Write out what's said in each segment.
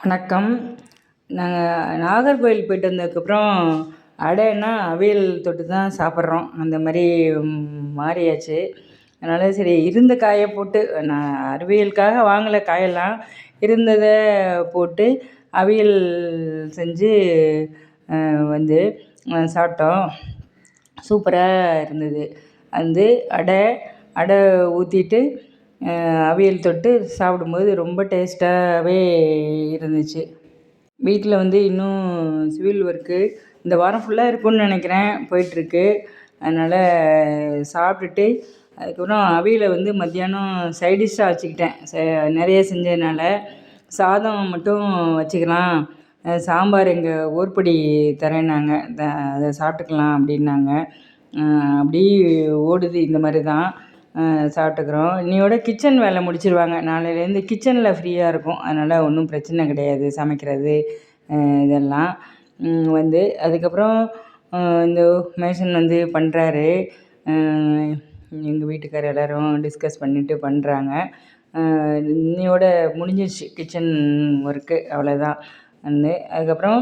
வணக்கம். நாங்கள் நாகர்கோவில் போயிட்டு வந்ததுக்கப்புறம் அடைன்னா அவியல் தொட்டு தான் சாப்பிட்றோம். அந்த மாதிரி மாறியாச்சு. அதனால் சரி இருந்த காயை போட்டு நான் அறிவியலுக்காக வாங்கலை காயெல்லாம். இருந்ததை போட்டு அவியல் செஞ்சு வந்து சாப்பிட்டோம். சூப்பராக இருந்தது. வந்து அடை அடை ஊற்றிட்டு அவியல் தொட்டு சாப்பிடும்போது ரொம்ப டேஸ்ட்டாகவே இருந்துச்சு. வீட்டில் வந்து இன்னும் சிவில் ஒர்க்கு. இந்த வாரம் ஃபுல்லாக இருக்கும்னு நினைக்கிறேன். போயிட்டுருக்கு. அதனால் சாப்பிட்டுட்டு அதுக்கப்புறம் அவியலை வந்து மத்தியானம் சைடிஷாக வச்சுக்கிட்டேன். ச நிறைய செஞ்சதுனால சாதம் மட்டும் வச்சுக்கலாம். சாம்பார் எங்கள் ஓர்படி தரேன்னாங்க. த அதை சாப்பிட்டுக்கலாம் அப்படின்னாங்க. அப்படி ஓடுது இந்த மாதிரி தான் சாப்பிட்டுக்குறோம். இன்னையோட கிச்சன் வேலை முடிச்சிடுவாங்க நாளையிலேருந்து கிச்சனில் ஃப்ரீயாக இருக்கும். அதனால் ஒன்றும் பிரச்சனை கிடையாது சமைக்கிறது இதெல்லாம். வந்து அதுக்கப்புறம் இந்த மேஷன் வந்து பண்ணுறாரு எங்கள் வீட்டுக்கார் எல்லோரும் டிஸ்கஸ் பண்ணிவிட்டு பண்ணுறாங்க இன்னையோட முடிஞ்சிருச்சு கிச்சன் ஒர்க்கு அவ்வளோதான் வந்து அதுக்கப்புறம்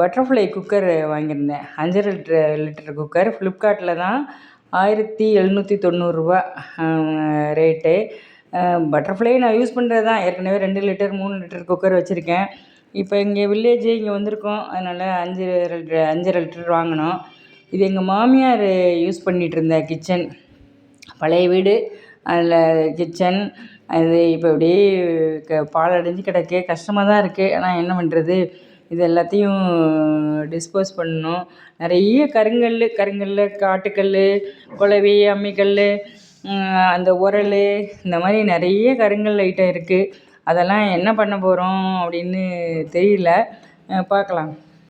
பட்டர்ஃப்ளை குக்கர் வாங்கியிருந்தேன். அஞ்சரை லிட்ரு லிட்டர் குக்கர் ஃப்ளிப்கார்ட்டில் தான் ஆயிரத்தி எழுநூற்றி தொண்ணூறுரூவா ரேட்டு பட்டர்ஃப்ளை நான் யூஸ் பண்ணுறது தான். ஏற்கனவே ரெண்டு லிட்டர் மூணு லிட்டர் குக்கர் வச்சுருக்கேன். இப்போ இங்கே வில்லேஜு இங்கே வந்திருக்கோம். அதனால் அஞ்சு லிட்டர் அஞ்சரை லிட்டர் வாங்கினோம் இது எங்கள் மாமியார் யூஸ் பண்ணிகிட்ருந்த கிச்சன் பழைய வீடு அதில் கிச்சன் அது இப்போ அப்படியே க பாழடைஞ்சு கிடக்கு. கஷ்டமாக தான் இருக்குது ஆனால் என்ன பண்ணுறது இது எல்லாத்தையும் டிஸ்போஸ் பண்ணணும். நிறைய கருங்கல் கருங்கல் காட்டுக்கல் குளவி அம்மிக்கல் அந்த உரல் இந்த மாதிரி நிறைய கருங்கல் ஐட்டம் இருக்குது அதெல்லாம் என்ன பண்ண போகிறோம் அப்படின்னு தெரியல. பார்க்கலாம்.